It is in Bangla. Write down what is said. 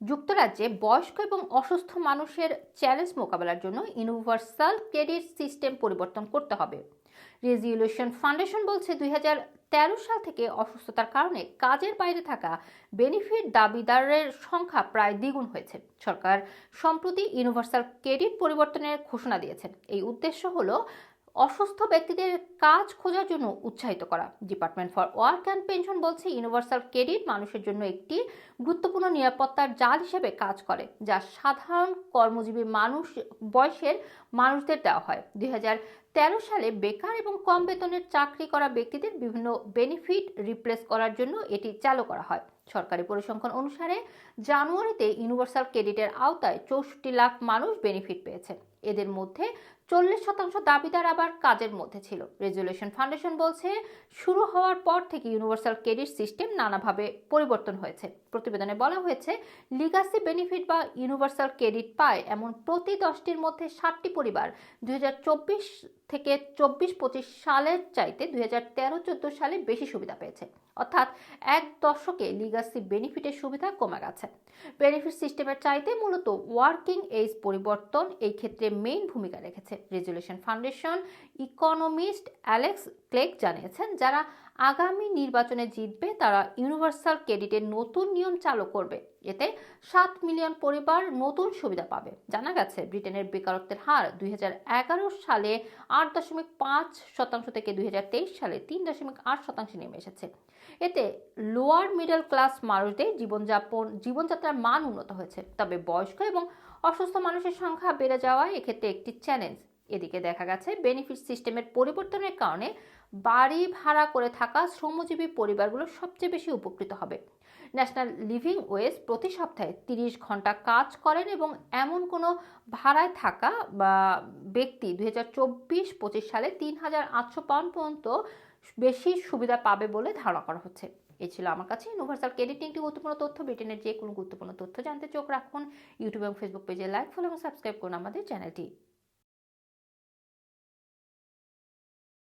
যুক্তরাজ্যে বয়স্ক এবং অসুস্থ মানুষের চ্যালেঞ্জ মোকাবেলার জন্য ইউনিভার্সাল ক্রেডিট সিস্টেম পরিবর্তন করতে হবে। রেজিউলেশন ফাউন্ডেশন বলছে দুই সাল থেকে অসুস্থতার কারণে কাজের বাইরে থাকা বেনিফিট দাবিদারের সংখ্যা প্রায় দ্বিগুণ হয়েছে। সরকার সম্প্রতি ইউনিভার্সাল ক্রেডিট পরিবর্তনের ঘোষণা দিয়েছেন। এই উদ্দেশ্য হলো অসুস্থ ব্যক্তিদের কাজ খোঁজার জন্য উৎসাহিত করা। Department for Work and Pension বলছে ইউনিভার্সাল ক্রেডিট মানুষের জন্য একটি গুরুত্বপূর্ণ নিরাপত্তার জাল হিসেবে কাজ করে, যা সাধারণ কর্মজীবী মানুষ বয়সের মানুষদের দেওয়া হয়। দুই তেরো সালে বেকার এবং কম বেতনের চাকরি করা ব্যক্তিদের বিভিন্ন বেনিফিট রিপ্লেস করার জন্য এটি চালু করা হয়। সরকারি পরিসংখ্যান অনুসারে জানুয়ারিতে ইউনিভার্সাল ক্রেডিটের আওতায় চৌষট্টি লাখ মানুষ বেনিফিট পেয়েছে। এদের মধ্যে চল্লিশ শতাংশ দাবিদার আবার কাজের মধ্যে ছিল। রেজুলেশন ফাউন্ডেশন বলছে, শুরু হওয়ার পর থেকে ইউনিভার্সাল ক্রেডিট সিস্টেম নানাভাবে পরিবর্তন হয়েছে। প্রতিবেদনে বলা হয়েছে, লিগাসি বেনিফিট বা ইউনিভার্সাল ক্রেডিট পায় এমন প্রতি দশটির মধ্যে ষাটটি পরিবার দুই হাজার চব্বিশ থেকে চব্বিশ পঁচিশ সালের চাইতে দুই হাজার তেরো চোদ্দ সালে বেশি সুবিধা পেয়েছে। অর্থাৎ এক দশকে লিগাসি বেনিফিটের সুবিধা কমে গেছে। বেনিফিট সিস্টেমের চাইতে মূলত ওয়ার্কিং এজ পরিবর্তন এই ক্ষেত্রে মেইন ভূমিকা রেখেছে। Resolution Foundation economist Alex Clegg জানিয়েছেন, যারা আগামী নির্বাচনে জিতবে তারা ইউনিভার্সাল ক্রেডিটের নতুন নিয়ম চালু করবে। এতে সাত মিলিয়ন পরিবার নতুন সুবিধা পাবে। জানা গেছে, ব্রিটেনের বেকারত্বের হার দুই হাজার এগারো সালে আট দশমিক পাঁচ শতাংশ থেকে দুই হাজার তেইশ সালে তিন দশমিক আট শতাংশে নেমে এসেছে। এতে লোয়ার মিডল ক্লাস মানুষদের জীবনযাপন, জীবনযাত্রার মান উন্নত হয়েছে। তবে বয়স্ক এবং অসুস্থ মানুষের সংখ্যা বেড়ে যাওয়ায় এক্ষেত্রে একটি চ্যালেঞ্জ। এদিকে দেখা গেছে বেনিফিট সিস্টেমের পরিবর্তনের কারণে বাড়ি ভাড়া করে থাকা শ্রমজীবী পরিবারগুলো সবচেয়ে বেশি উপকৃত হবে। ন্যাশনাল লিভিং ওয়েজ প্রতি সপ্তাহে তিরিশ ঘণ্টা কাজ করেন এবং এমন কোনো ভাড়ায় থাকা বা ব্যক্তি দুই হাজার চব্বিশ পঁচিশ সালে তিন হাজার আটশো পাউন্ড পর্যন্ত বেশি সুবিধা পাবে বলে ধারণা করা হচ্ছে। এ ছিল আমার কাছে ইউনিভার্সাল ক্রেডিট একটি গুরুত্বপূর্ণ তথ্য। ব্রিটেনের যে কোনো গুরুত্বপূর্ণ তথ্য জানতে চোখ রাখুন। ইউটিউব এবং ফেসবুক পেজে লাইক ফলো এবং সাবস্ক্রাইব করুন আমাদের চ্যানেলটি।